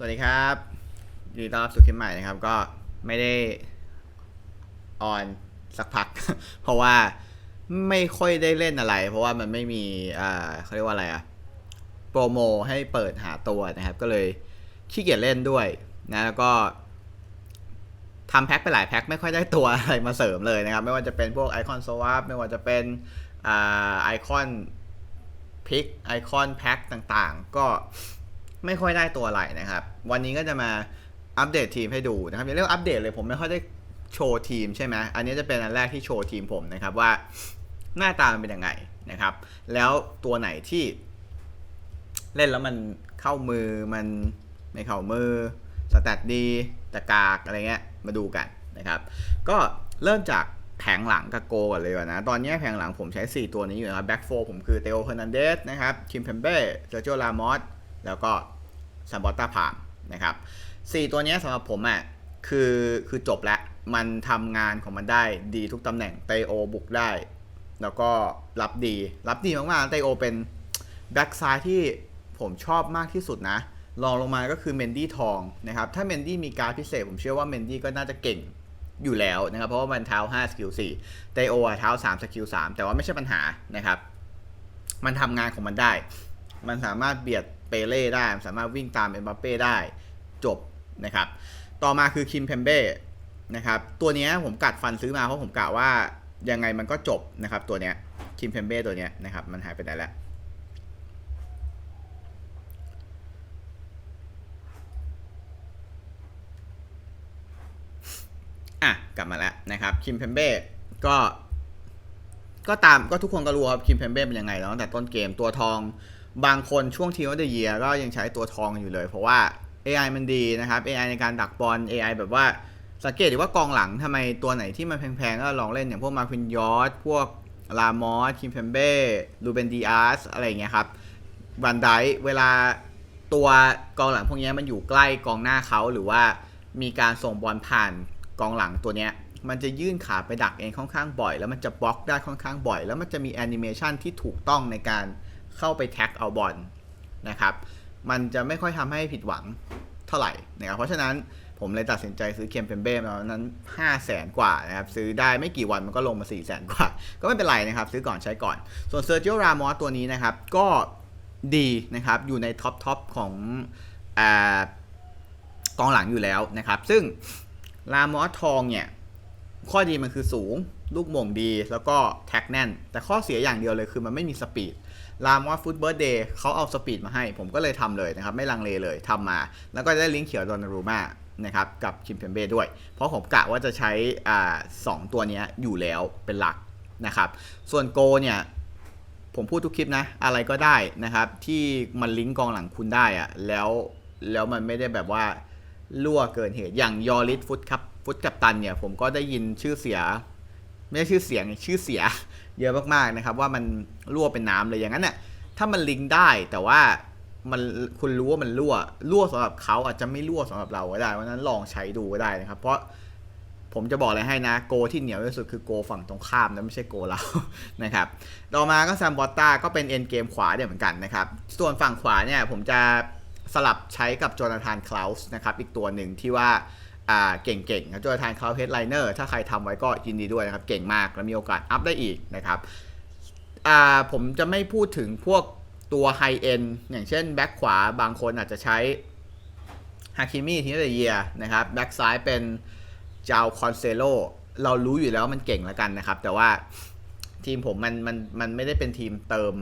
สวัสดีครับยินดีต้อนรับสู่คลิปใหม่นะครับ ก็ไม่ได้ออนสักพัก เพราะว่าไม่ค่อยได้เล่นอะไร เพราะว่ามันไม่มีอ่าเขาเรียกว่าอะไรอะโปรโมให้เปิดหาตัวนะครับ ก็เลยขี้เกียจเล่นด้วยนะแล้วก็ทำแพ็คไปหลายแพ็คไม่ค่อยได้ตัวอะไรมาเสริมเลยนะครับ ไม่ว่าจะเป็นพวกไอคอนสว p ไม่ว่าจะเป็นไอคอนพิกไอคอนแพ็คต่างๆ ก็ ไม่ค่อยได้ตัวอะไรนะครับ วันนี้ก็จะมาอัปเดตทีมให้ดูนะครับอย่าเรียกอัปเดตเลยผมไม่ค่อยได้โชว์ทีมใช่ไหมอันนี้จะเป็นอันแรกที่โชว์ทีมผมนะครับว่าหน้าตามันเป็นยังไงนะครับ แล้วตัวไหนที่เล่นแล้วมันเข้ามือมันไม่เข้ามือสแตทดีตะกากอะไรเงี้ยมาดูกันนะครับ ก็เริ่มจากแผงหลังกับโกก่อนเลยก่อนนะ ตอนนี้แผงหลังผมใช้ 4 ตัวนี้อยู่นะครับแบ็กโฟผมคือเตโอเฮอร์นันเดสนะครับคิมเพมเบ้เจอร์โจลามอส แล้วก็ซัมบอตตาพามนะครับสี่ตัวนี้สำหรับผมอะคือคือจบแล้ว มันทำงานของมันได้ดีทุกตำแหน่งเตโอบุกได้ แล้วก็รับดี รับดีมากๆเตโอเป็นแบ็กซ้ายที่ผมชอบมากที่สุดนะรองลงมาก็คือเมนดี้ทองนะครับถ้าเมนดี้มีการพิเศษ ผมเชื่อว่าเมนดี้ก็น่าจะเก่งอยู่แล้วนะครับ เพราะว่ามันเท้า5สกิล4เตโออเท้า3สกิล3แต่ว่าไม่ใช่ปัญหานะครับ มันทำงานของมันได้ มันสามารถเบียด เปเล่ได้ สามารถวิ่งตามเอ็มบัปเป้ได้จบนะครับ ต่อมาคือคิมเพมเบ้นะครับตัวนี้ผมกัดฟันซื้อมาเพราะผมกะว่ายังไงมันก็จบนะครับตัวเนี้ยคิมเพมเบ้ตัวเนี้ยนะครับมันหายไปไหนแล้วอะกลับมาแล้วนะครับคิมเพมเบ้ก็ ก็ตามก็ทุกคนก็รู้ครับคิมเพมเบ้เป็นยังไงแล้วตั้งแต่ต้นเกมตัวทอง บางคนช่วงทีมว่าเดเยียก็ยังใช้ตัวทองอยู่เลย เพราะว่า AI มันดีนะครับ AI ในการดักบอล AI แบบว่าสังเกตดีว่ากองหลังทำไมตัวไหนที่มันแพงๆ ก็ลองเล่นอย่างพวกมาควินยอร์ดพวกลามอสคิมเพมเบ้ลูเบนดีอาสอะไรอย่างเงี้ยครับวันไดเวลาตัวกองหลังพวกนี้มันอยู่ใกล้กองหน้าเขาหรือว่ามีการส่งบอลผ่านกองหลังตัวเนี้ยมันจะยื่นขาไปดักเองค่อนข้างบ่อย แล้วมันจะบล็อกได้ค่อนข้างบ่อย แล้วมันจะมีแอนิเมชันที่ถูกต้องในการ เข้าไปแท็กเอาบอลนะครับ มันจะไม่ค่อยทำให้ผิดหวังเท่าไหร่นะครับ เพราะฉะนั้นผมเลยตัดสินใจซื้อเคมเปมเบ้ตอนนั้น5 0 0แสนกว่านะครับ ซื้อได้ไม่กี่วันมันก็ลงมา 4 0 0แสนกว่า ก็ไม่เป็นไรนะครับ ซื้อก่อนใช้ก่อน ส่วนเซอร์จิโอรามอสตัวนี้นะครับ ก็ดีนะครับ อยู่ในท็อปท็อปของอกองหลังอยู่แล้วนะครับ ซึ่งรามอสทองเนี่ย ข้อดีมันคือสูง ลูกหม่งดี แล้วก็แท็กแน่น แต่ข้อเสียอย่างเดียวเลยคือมันไม่มีสปีด รามอสฟุตเบิร์ดเดย์เขาเอาสปีดมาให้ ผมก็เลยทำเลยนะครับ ไม่ลังเลเลยทำมา แล้วก็ได้ลิงก์เขียวดอนรูมานะครับกับคิมเพมเบ้ด้วย เพราะผมกะว่าจะใช้อ่าสองตัวนี้อยู่แล้วเป็นหลักนะครับ ส่วนโกเนี่ยผมพูดทุกคลิปนะ อะไรก็ได้นะครับ ที่มันลิงก์กองหลังคุณได้อะแล้วแล้วมันไม่ได้แบบว่ารั่วเกินเหตุอย่างยอริสฟุตครับฟุตกับตันเนี่ย ผมก็ได้ยินชื่อเสีย ไม่ใช่ชื่อเสียงชื่อเสีย เยอะมากๆนะครับ ว่ามันรั่วเป็นน้ำเลยอย่างนั้นเนี่ยถ้ามันลิงก์ได้แต่ว่ามันคุณรู้ว่ามันรั่วรั่วสำหรับเขาอาจจะไม่รั่วสำหรับเราก็ได้เพราะฉะนั้นลองใช้ดูก็ได้นะครับ เพราะผมจะบอกเลยให้นะโกที่เหนียวที่สุดคือโกฝั่งตรงข้ามนะไม่ใช่โกเรานะครับต่อมาก็แซมบอตตาก็เป็นเอ็นเกมขวาเดียวเหมือนกันนะครับ ส่วนฝั่งขวาเนี่ยผมจะสลับใช้กับโจนาธานคลาวส์นะครับ อีกตัวหนึ่งที่ว่า อ่าเก่งๆนะโจนาธานคาวเฮดไลเนอร์ถ้าใครทำไว้ก็ยินดีด้วยนะครับ เก่งมากและมีโอกาสอัพได้อีกนะครับอ่าผมจะไม่พูดถึงพวกตัวไฮเอ็นอย่างเช่นแบ็คขวาบางคนอาจจะใช้ฮาคิมิทีนเดเยียนะครับแบ็คซ้ายเป็นจาวคอนเซโลเรารู้อยู่แล้วมันเก่งแล้วกันนะครับ แต่ว่าทีมผมมันมันมันไม่ได้เป็นทีมเติม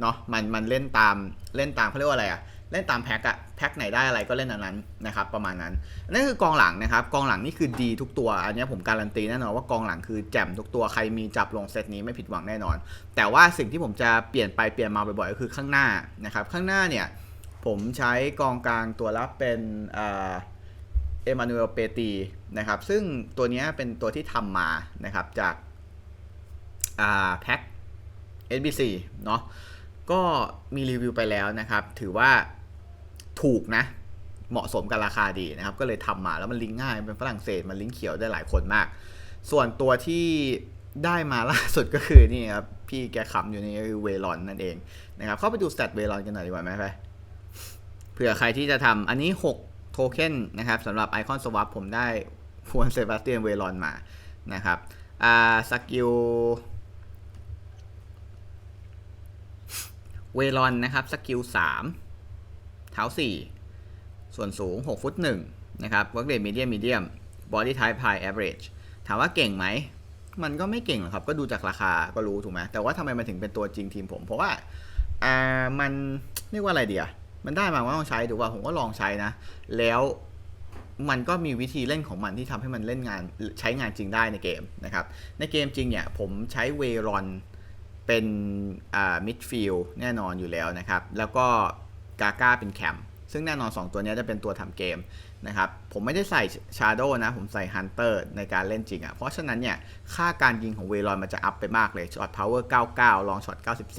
เนาะมันมันเล่นตามเล่นตามเขาเรียกว่าอะไรอะ เล่นตามแพ็กอะแพ็กไหนได้อะไรก็เล่นอันนั้นนะครับประมาณนั้นนั่นคือกองหลังนะครับกองหลังนี่คือดีทุกตัว อันนี้ผมการันตีแน่นอนว่ากองหลังคือแจ่มทุกตัวใครมีจับลงเซตนี้ไม่ผิดหวังแน่นอน แต่ว่าสิ่งที่ผมจะเปลี่ยนไปเปลี่ยนมาบ่อยๆก็คือข้างหน้านะครับข้างหน้าเนี่ยผมใช้กองกลางตัวรับเป็นเอมานูเอลเปตีนะครับซึ่งตัวนี้เป็นตัวที่ทำมานะครับจากแพ็ก NBC เนาะก็มีรีวิวไปแล้วนะครับ ถือว่า ถูกนะ เหมาะสมกับราคาดีนะครับ ก็เลยทำมาแล้วมันลิงก์ง่ายเป็นฝรั่งเศสมันลิงก์เขียวได้หลายคนมาก ส่วนตัวที่ได้มาล่าสุดก็คือนี่ครับ พี่แกขำอยู่นี่คือเวลอนนั่นเองนะครับ เข้าไปดูสแตทเวลอนกันหน่อยดีกว่าไหมไปเผื่อใครที่จะทำอันนี้โทเค็นนะครับสำหรับไอคอนสว p ผมได้ฟวนเซบาสเตียนเวลอนมานะครับอ่าสกิลเวลอนนะครับสกิล3 เท้า 4 ส่วนสูง 6 ฟุต1นะครับเวิร์กเดทมีเดียมมีเดียมบอดี้ไทป์ไฮแอเวอเรจถามว่าเก่งไหม มันก็ไม่เก่งหรอกครับ ก็ดูจากราคาก็รู้ถูกไหมแต่ว่าทำไมมันถึงเป็นตัวจริงทีมผม เพราะว่าอ่ามันเรียกว่าอะไรเดียมันได้มาว่าต้องใช้ถูกป่ะผมก็ลองใช้นะ แล้วมันก็มีวิธีเล่นของมันที่ทำให้มันเล่นงานใช้งานจริงได้ในเกมนะครับ ในเกมจริงเนี่ยผมใช้เวรอนเป็นอ่ามิดฟิลแน่นอนอยู่แล้วนะครับ แล้วก็ กาก้าเป็นแคมซึ่งแน่นอน 2 ตัวนี้จะเป็นตัวทำเกมนะครับ ผมไม่ได้ใส่ Shadow นะ ผมใส่ Hunter ในการเล่นจริงอะ่ะ เพราะฉะนั้นเนี่ย ค่าการยิงของเวรอนมันจะอัพไปมากเลยช็อต Power 99 ลองช็อต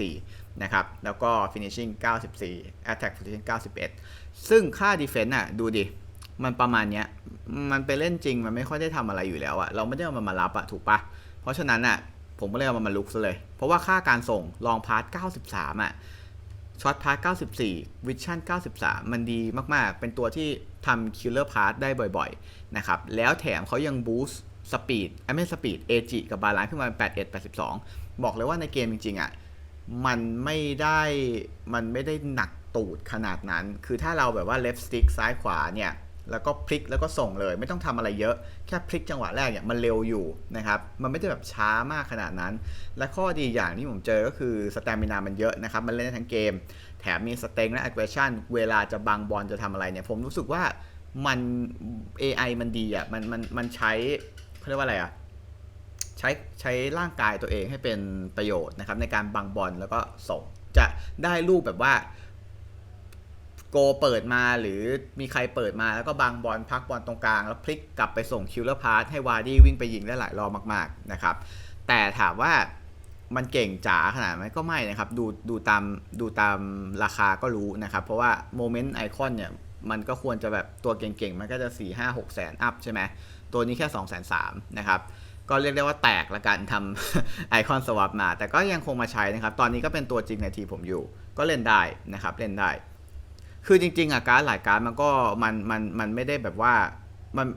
94 นะครับ แล้วก็ Finishing 94 Attack Finishing 91 ซึ่งค่า Defense อะ ดูดิ มันประมาณเนี้ย มันไปเล่นจริง มันไม่ค่อยได้ทำอะไรอยู่แล้วอะเราไม่ได้เอามันมารับอะถูกปะเพราะฉะนั้นอะผมก็เลยเอามันมาลุกซะเลย เพราะว่าค่าการส่งลองพาร์ท93อะ ช็อตพาร์ท94 วิชั่น 93 มันดีมาก ๆ เป็นตัวที่ทำคิลเลอร์พาร์ทได้บ่อย ๆ นะครับ แล้วแถมเขายังบูสต์สปีดไอ้ไม่สปีดเอจิกับบาลานซ์ขึ้นมาเป็น81 82 บอกเลยว่าในเกมจริง ๆ อะ มันไม่ได้ มันไม่ได้หนักตูดขนาดนั้น คือถ้าเราแบบว่าเลฟสติ๊กซ้ายขวาเนี่ย แล้วก็พลิกแล้วก็ส่งเลย ไม่ต้องทำอะไรเยอะ แค่พลิกจังหวะแรกเนี่ยมันเร็วอยู่นะครับ มันไม่ได้แบบช้ามากขนาดนั้น และข้อดีอย่างที่ผมเจอก็คือสเตมินามันเยอะนะครับ มันเล่นทั้งเกม แถมมีสเต็งและ aggression เวลาจะบังบอลจะทำอะไรเนี่ย ผมรู้สึกว่ามัน AI มันดีอะ มันมันมันใช้เขาเรียกว่าอะไรอะ ใช้ใช้ร่างกายตัวเองให้เป็นประโยชน์นะครับในการบังบอลแล้วก็ส่ง จะได้รูปแบบว่า โกเปิดมาหรือมีใครเปิดมาแล้วก็บังบอลพักบอลตรงกลาง แล้วพลิกกลับไปส่งคิวเลอร์พาสให้วาร์ดี้วิ่งไปยิงได้หลายรอบมากๆนะครับ แต่ถามว่ามันเก่งจ๋าขนาดไหมก็ไม่นะครับ ดูดูตามดูตามราคาก็รู้นะครับ เพราะว่าโมเมนต์ไอคอนเนี่ยมันก็ควรจะแบบตัวเก่งๆ มันก็จะ 4 5 6 แสนอัพใช่ไหมตัวนี้แค่ 2 3 0 0 0นะครับ ก็เรียกได้ว่าแตกละกันทำไอคอนสว p มา แต่ก็ยังคงมาใช้นะครับ ตอนนี้ก็เป็นตัวจริงในทีผมอยู่ ก็เล่นได้นะครับ เล่นได้ คือจริง ๆอะการ์ดหลายการ์ดมันก็มันมันมันไม่ได้แบบว่ามัน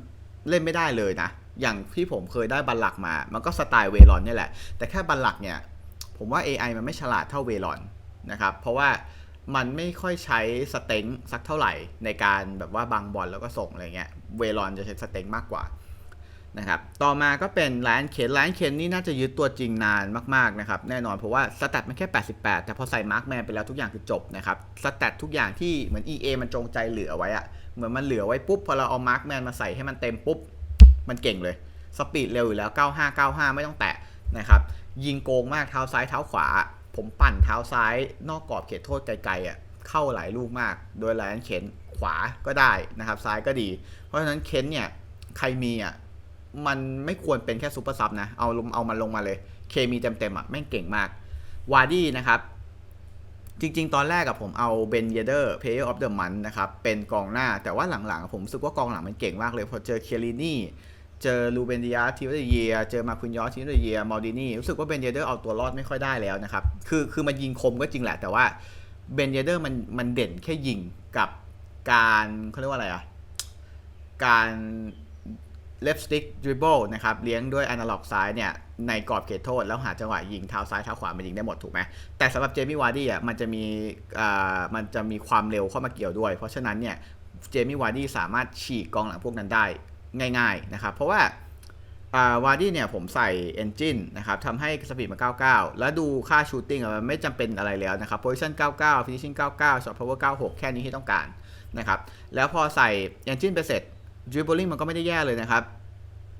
เล่นไม่ได้เลยนะ อย่างที่ผมเคยได้บัลลักมา มันก็สไตล์เวลอนนี่แหละ แต่แค่บัลลักเนี่ย ผมว่า AI มันไม่ฉลาดเท่าเวลอนนะครับ เพราะว่ามันไม่ค่อยใช้สเต็งสักเท่าไหร่ในการแบบว่าบังบอลแล้วก็ส่งอะไรเงี้ย เวลอนจะใช้สเต็งมากกว่า นะครับต่อมาก็เป็นไลน์เคนไลน์เคนนี่น่าจะยึดตัวจริงนานมากๆนะครับแน่นอนเพราะว่าสแตทมันแค่ 88 แต่พอใส่มาร์กแมนไปแล้วทุกอย่างคือจบนะครับสแตททุกอย่างที่เหมือน EA มันจงใจเหลือไว้อะเหมือนมันเหลือไว้ปุ๊บพอเราเอามาร์กแมนมาใส่ให้มันเต็มปุ๊บ มันเก่งเลยสปีดเร็วอยู่แล้ว 95 95 ไม่ต้องแตะนะครับยิงโกงมากเท้าซ้ายเท้าขวา ผมปั่นเท้าซ้ายนอกกรอบเขตโทษไกลๆอะเข้าหลายลูกมาก โดยไลน์เข็นขวาก็ได้นะครับซ้ายก็ดี เพราะฉะนั้นเข็นเนี่ยใครมีอะ มันไม่ควรเป็นแค่ซูเปอร์ซับนะ เอาลงเอามันลงมาเลย เคมีเต็มๆอะแม่งเก่งมาก วาร์ดี้นะครับ จริงๆ ตอนแรกกับผมเอาเบนเยเดอร์ Player of the Month นะครับ เป็นกองหน้าแต่ว่าหลังๆ ผมรู้สึกว่ากองหลังมันเก่งมากเลย พอเจอเคียรินี่เจอลูเบนดิอาทีมเดเยีย เจอมาคุนยอสทีมเดเยียมอลดินี่รู้สึกว่าเบนเยเดอร์เอาตัวรอดไม่ค่อยได้แล้วนะครับ คือคือมันยิงคมก็จริงแหละ แต่ว่าเบนเยเดอร์มันมันเด่นแค่ยิงกับการเขาเรียกว่าอะไรอะการ left stick dribble นะครับเลี้ยงด้วย analog ซ้ายเนี่ยในกรอบเขตโทษ แล้วหาจังหวะยิงเท้าซ้ายเท้าขวามันยิงได้หมดถูกไหมแต่สำหรับเจมี่วาร์ดี้อะมันจะมีอ่ามันจะมีความเร็วเข้ามาเกี่ยวด้วย เพราะฉะนั้นเนี่ยเจมี่วาร์ดี้สามารถฉีกกองหลังพวกนั้นได้ง่ายๆนะครับเพราะว่าอ่าวาร์ดี้เนี่ยผมใส่ Engine นะครับทำให้สปีดมา 99 แล้วดูค่าชูตติ้งมันไม่จำเป็นอะไรแล้วนะครับ Position 99 Finishing 99 Shot Power 96 แค่นี้ที่ต้องการนะครับแล้วพอใส่ Engine ไปเสร็จ Dribbling มันก็ไม่ได้แย่เลยนะครับ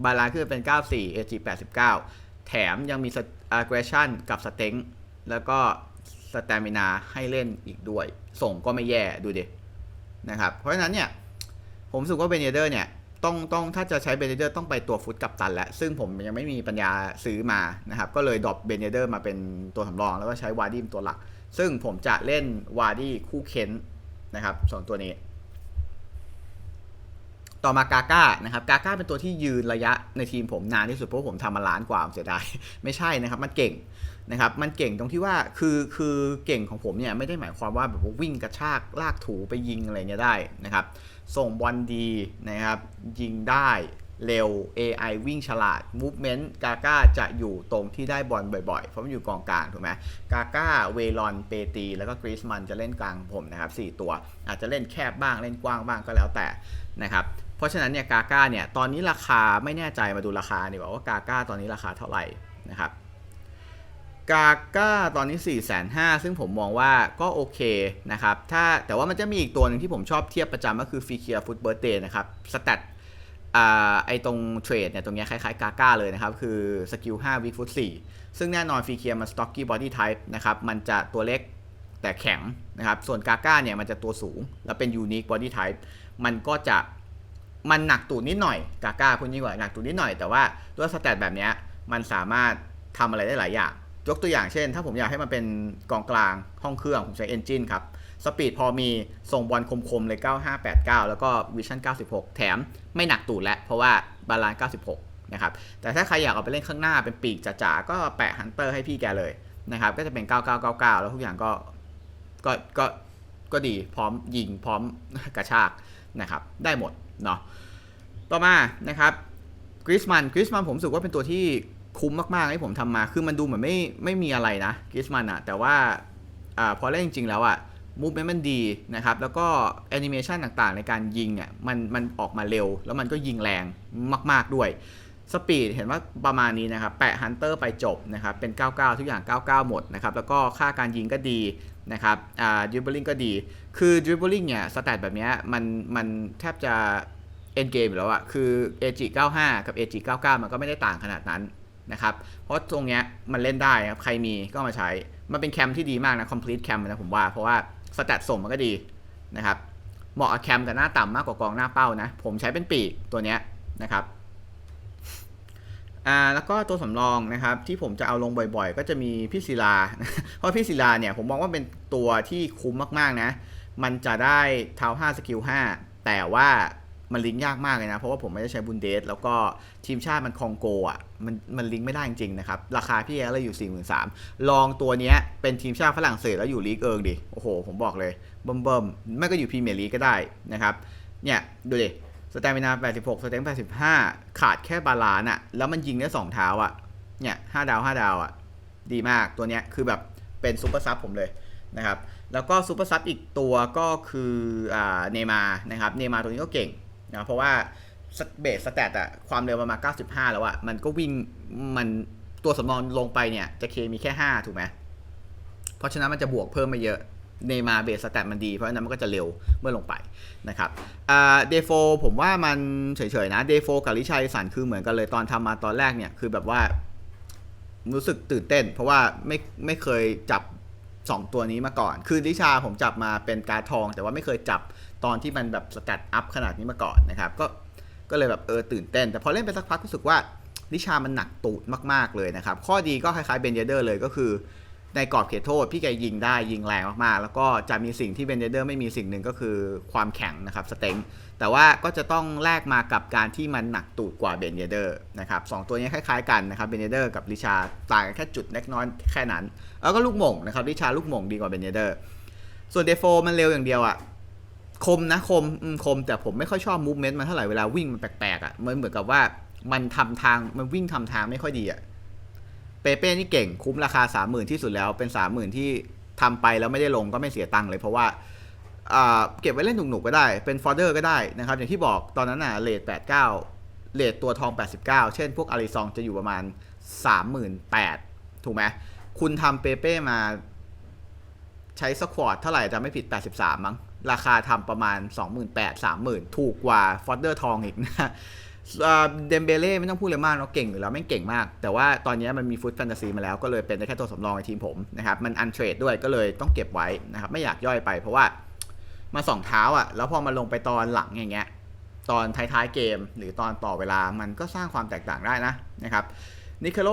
บาลานซ์ขึ้นเป็น 94 AG 89 แถมยังมี Aggression กับ Strength แล้วก็ Stamina ให้เล่นอีกด้วย ส่งก็ไม่แย่ดูดินะครับ เพราะฉะนั้นเนี่ย ผมรู้สึกว่าเบเนเดอร์เนี่ย ต้องต้องถ้าจะใช้เบเนเดอร์ต้องไปตัวฟุตกับตันแหละซึ่งผมยังไม่มีปัญญาซื้อมานะครับ ก็เลยดรอปเบเนเดอร์มาเป็นตัวสำรอง แล้วก็ใช้วาร์ดี้เป็นตัวหลัก ซึ่งผมจะเล่นวาร์ดี้คู่เค้นนะครับสองตัวนี้ ต่อมากาก้านะครับกาก้าเป็นตัวที่ยืนระยะในทีมผมนานที่สุดเพราะผมทำมาล้านกว่าเสียดายไม่ใช่นะครับมันเก่งนะครับมันเก่งตรงที่ว่าคือคือเก่งของผมเนี่ยไม่ได้หมายความว่าแบบวิ่งกระชากลากถูไปยิงอะไรเงี้ยได้นะครับส่งบอลดีนะครับยิงได้เร็ว AI วิ่งฉลาด Movement กาก้าจะอยู่ตรงที่ได้บอลบ่อยๆ เพราะมันอยู่กองกลางถูกไหมกาก้าเวลอน เปตี แล้วก็กริสมันจะเล่นกลางผมนะครับ 4 ตัว อาจจะเล่นแคบบ้างเล่นกว้างบ้างก็แล้วแต่นะครับ เพราะฉะนั้นเนี่ยกาก้าเนี่ยตอนนี้ราคาไม่แน่ใจมาดูราคาดีกว่าว่ากาก้าตอนนี้ราคาเท่าไหร่นะครับกาก้าตอนนี้4 5 0 0 0ซึ่งผมมองว่าก็โอเคนะครับถ้าแต่ว่ามันจะมีอีกตัวหนึ่งที่ผมชอบเทียบประจำก็คือฟีเคียฟุตเบิร์ตเดย์นะครับสแตทไอตรงเทรดเนี่ยตรงเนี้ยคล้ายๆกาก้าเลยนะครับ คือสกิล5วิฟุต4ซึ่งแน่นอนฟีเคียมันสต็อกกี้บอดี้ไทป์นะครับมันจะตัวเล็กแต่แข็งนะครับ ส่วนกาก้าเนี่ยมันจะตัวสูง แล้วเป็นยูนิคบอดี้ไทป์มันก็จะ มันหนักตูดนิดหน่อยกาก้าพูดยิ่งกว่าหนักตูดนิดหน่อยแต่ว่าตัวยสแตทแบบเนี้ยมันสามารถทำอะไรได้หลายอย่าง ยกตัวอย่างเช่น ถ้าผมอยากให้มันเป็นกองกลางห้องเครื่องผมใช้ Engine ครับสปีดพอมีส่งบอลคมๆเลย 9589 แล้วก็วิชั่น 96 แถมไม่หนักตูดแล้ว เพราะว่าบาลานซ์96 นะครับ แต่ถ้าใครอยากเอาไปเล่นข้างหน้าเป็นปีกจ๋าๆ ก็แปะฮันเตอร์ให้พี่แกเลยนะครับ ก็จะเป็น 9999 แล้วทุกอย่างก็ก็ก็ก็ดีพร้อมยิงพร้อมกระชากนะครับ ได้หมด เนาะต่อมานะครับกริสมันกริสมันผมรู้สึกว่าเป็นตัวที่คุ้มมากๆที่ผมทำมา คือมันดูเหมือนไม่ไม่มีอะไรนะกริสมันอะแต่ว่าอ่าพอเล่นจริง ๆ แล้วอะมูฟเมนต์มันดีนะครับ แล้วก็แอนิเมชันต่างๆ ในการยิงเนี่ยมันมันออกมาเร็ว แล้วมันก็ยิงแรงมาก ๆด้วย สปีดเห็นว่าประมาณนี้นะครับ แปะฮันเตอร์ไปจบนะครับ เป็น 99 ทุกอย่าง 99 หมดนะครับ แล้วก็ค่าการยิงก็ดีนะครับอ่าดิบลิงก็ดี คือดิบลิงเนี่ย สแตทแบบนี้มันมันแทบจะเอ็นเกมอยู่แล้วอะคือ AG 95 กับ AG 99 มันก็ไม่ได้ต่างขนาดนั้นนะครับ เพราะตรงเนี้ยมันเล่นได้ครับ ใครมีก็มาใช้ มันเป็นแคมที่ดีมากนะ complete cam นะผมว่า เพราะว่าสแตทส่งมันก็ดีนะครับ เหมาะกับแคมแต่หน้าต่ำมากกว่ากองหน้าเป้านะ ผมใช้เป็นปีกตัวเนี้ยนะครับ อ่าแล้วก็ตัวสำรองนะครับที่ผมจะเอาลงบ่อยๆ ก็จะมีพี่ศิลา เพราะพี่ศิลาเนี่ยผมมองว่าเป็นตัวที่คุ้มมากๆนะ มันจะได้เท้า5สกิล5แต่ว่ามันลิงก์ยากมากเลยนะ เพราะว่าผมไม่ได้ใช้บุนเดส แล้วก็ทีมชาติมันคองโกอะมันมันลิงก์ไม่ได้จริงๆนะครับ ราคาพี่แอลเลยอยู่4 3 0 0 0ลองตัวเนี้ยเป็นทีมชาติฝรั่งเศสแล้วอยู่ลีกเอิงดิ โอ้โห ผมบอกเลยเบิ่มๆไม่ก็อยู่พรีเมียร์ลีกก็ได้นะครับเนี่ยดูดิ สแตมินา86 สเต็ง85 ขาดแค่บาลานซ์อะแล้วมันยิงได้2เท้าอะเนี่ย5ดาว5ดาวอะดีมากตัวเนี้ยคือแบบเป็นซูเปอร์ซับผมเลยนะครับ แล้วก็ซูเปอร์ซับอีกตัวก็คืออ่าเนมานะครับ เนมาตัวนี้ก็เก่งนะเพราะว่าเบสสแตทอะความเร็วประมาณ 95 แล้วอะมันก็วิ่งมันตัวสำรองลงไปเนี่ยจะเคมีแค่ 5 ถูกไหมเพราะฉะนั้นมันจะบวกเพิ่มมาเยอะ เนมาเบสสแตทมันดี เพราะฉะนั้นมันก็จะเร็วเมื่อลงไปนะครับเดโฟผมว่ามันเฉยๆนะเดโฟกับลิชัยสันคือเหมือนกันเลยตอนทำมาตอนแรกเนี่ยคือแบบว่ารู้สึกตื่นเต้น เพราะว่าไม่ไม่เคยจับ 2 ตัวนี้มาก่อน คือลิชาผมจับมาเป็นกาทอง แต่ว่าไม่เคยจับตอนที่มันแบบสแตทอัพขนาดนี้มาก่อนนะครับก็ก็เลยแบบเออตื่นเต้น แต่พอเล่นไปสักพักรู้สึกว่าลิชามันหนักตูดมากๆเลยนะครับ ข้อดีก็คล้ายๆเบนเยเดอร์เลยก็คือ ในกรอบเขตโทษพี่แกยิงได้ยิงแรงมากๆ แล้วก็จะมีสิ่งที่เบนเดอร์ไม่มีสิ่งหนึ่งก็คือความแข็งนะครับสเต็งแต่ว่าก็จะต้องแลกมากับการที่มันหนักตูดกว่าเบนเดอร์นะครับสองตัวนี้คล้ายๆกันนะครับเบนเดอร์กับลิชาต่างกันแค่จุดเล็กน้อยแค่นั้น แล้วก็ลูกหม่งนะครับลิชาลูกหม่งดีกว่าเบนเดอร์ส่วนเดโฟมันเร็วอย่างเดียวอะคมนะคมคม แต่ผมไม่ค่อยชอบมูฟเมนต์มันเท่าไหร่เวลาวิ่งมันแปลกๆอะมันเหมือนกับว่ามันทำทางมันวิ่งทำทางไม่ค่อยดีอะ เปเป้นี่เก่งคุ้มราคา 30,000 ที่สุดแล้วเป็น 30,000 ที่ทำไปแล้วไม่ได้ลงก็ไม่เสียตังค์เลยเพราะว่าอ่าเก็บไว้เล่นหนุกๆก็ได้เป็นฟอร์เดอร์ก็ได้นะครับ อย่างที่บอกตอนนั้นน่ะเลท89เลทตัวทอง 89 เช่นพวกอาริซองจะอยู่ประมาณ 38,000ถูกไหมคุณทำเปเป้มาใช้สควอตเท่าไหร่จะไม่ผิด 83 มั้ง ราคาทำประมาณ 28,000 30,000 ถูกกว่าฟอร์เดอร์ทองอีกนะ เดมเบเล่ไม่ต้องพูดเลยมากเนาะเก่งอยู่แล้วไม่งเก่งมาก แต่ว่าตอนนี้มันมีฟุตแฟนตาซีมาแล้วก็เลยเป็นได้แค่ตัวสำรองในทีมผมนะครับ มันอันเทรดด้วยก็เลยต้องเก็บไว้นะครับ ไม่อยากย่อยไปเพราะว่ามาสองเท้าอะ แล้วพอมาลงไปตอนหลังอย่างเงี้ยตอนท้ายๆเกมหรือตอนต่อเวลามันก็สร้างความแตกต่างได้นะนะครับนิคโล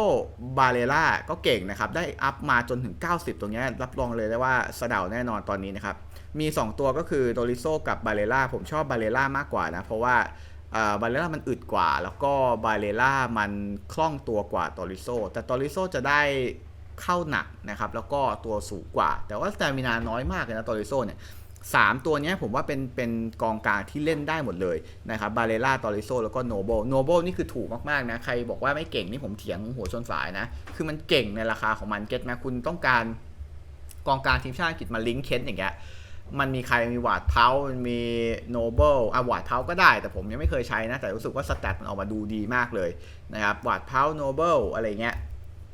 บาเลล่าก็เก่งนะครับ ได้อัพมาจนถึง 90 ตรงนี้รับรองเลยได้ว่าสะเดาแน่นอนตอนนี้นะครับ มี 2 ตัวก็คือโดริโซกับบาเลล่าผมชอบบาเลล่ามากกว่านะ เพราะว่า บาเลล่ามันอึดกว่า แล้วก็บาเลล่ามันคล่องตัวกว่าตอริโซแต่ตอริโซจะได้เข้าหนักนะครับ แล้วก็ตัวสูงกว่า แต่ว่าส t ตมินาน้อยมากเลยนะตอริโซเนี่ยสามตัวนี้ผมว่าเป็นเป็นกองกลางที่เล่นได้หมดเลยนะครับบาเลล่าตอริโซแล้วก็โนโบโนโบนี่คือถูกมากๆนะ ใครบอกว่าไม่เก่งนี่ผมเถียงหัวชนฝายนะ คือมันเก่งในราคาของมันเก็ตไหมคุณต้องการกองกลางทีมชาติอังกฤษมาลิงก์เค้นอย่างเงี้ย มันมีใครมีวาดเพามันมีโนเบิลอะวาดเพาก็ได้ แต่ผมยังไม่เคยใช้นะ แต่รู้สึกว่าสแตทมันออกมาดูดีมากเลยนะครับวาดเพาโนเบิลอะไรเงี้ย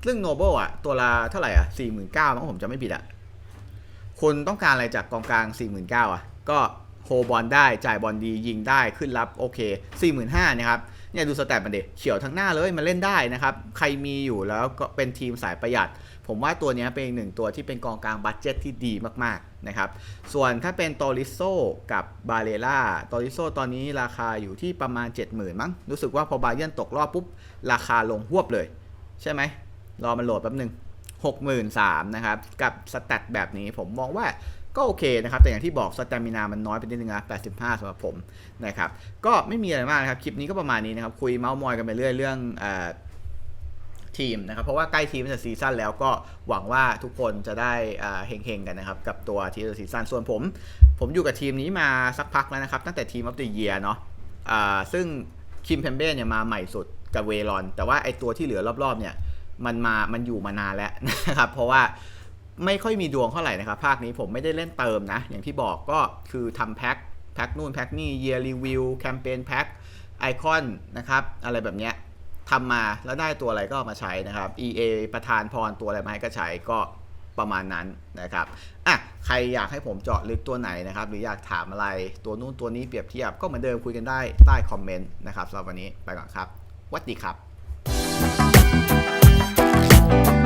ซึ่งโนเบิลอะ ตัวละเท่าไหร่อะสี่หมื่นเก้ามั้งผมจะไม่ผิดอะคุณต้องการอะไรจากกองกลาง4 9 0 0 0อะ ก็โฮบอลได้จ่ายบอลดียิงได้ขึ้นรับโอเค45,000นะครับเนี่ยดูสแตทมันเด็เขียวทั้งหน้าเลยมันเล่นได้นะครับ ใครมีอยู่แล้วก็เป็นทีมสายประหยัด ผมว่าตัวนี้เป็นอีกหนึ่งตัวที่เป็นกองกลางบัตเจ็ตที่ดีมากๆนะครับ ส่วนถ้าเป็นโตริโซกับบาเลล่าโตริโซตอนนี้ราคาอยู่ที่ประมาณ 70,000มั้ง รู้สึกว่าพอบาเยนตกรอบปุ๊บ ราคาลงหวบเลย ใช่ไหม รอมันโหลดแป๊บหนึ่ง63,000นะครับ กับสแตทแบบนี้ผมมองว่าก็โอเคนะครับ แต่อย่างที่บอกสแตมินามันน้อยไปนิดนึงนะ85สำหรับผมนะครับ ก็ไม่มีอะไรมากนะครับ คลิปนี้ก็ประมาณนี้นะครับ คุยเมาส์มอยกันไปเรื่อยเรื่องอ ทีมนะครับ เพราะว่าใกล้ทีมจะซีซั่นแล้วก็หวังว่าทุกคนจะได้เฮงๆกันนะครับ กับตัวทีมซีซั่นส่วนผม ผมอยู่กับทีมนี้มาสักพักแล้วนะครับ ตั้งแต่ทีมออฟเดอะเยียเนาะซึ่งคิมเพมเบ้เนี่ยมาใหม่สุดกับเวลอน แต่ว่าไอตัวที่เหลือรอบๆเนี่ยมันมา มันอยู่มานานแล้วนะครับ เพราะว่าไม่ค่อยมีดวงเท่าไหร่นะครับ ภาคนี้ผมไม่ได้เล่นเติมนะ อย่างที่บอกก็คือทำแพ็คแพ็คนู่นแพ็คนี่ year review แคมเปญแพ็คไอคอนนะครับ อะไรแบบเนี้ย ทำมาแล้วได้ตัวอะไรก็มาใช้นะครับ EA ประธานพรตัวอะไรมาให้ก็ใช้ก็ประมาณนั้นนะครับอะใครอยากให้ผมเจาะลึกตัวไหนนะครับ หรืออยากถามอะไรตัวนู้นตัวนี้เปรียบเทียบก็เหมือนเดิมคุยกันได้ใต้คอมเมนต์นะครับสำหรับวันนี้ไปก่อนครับวัสดีครับ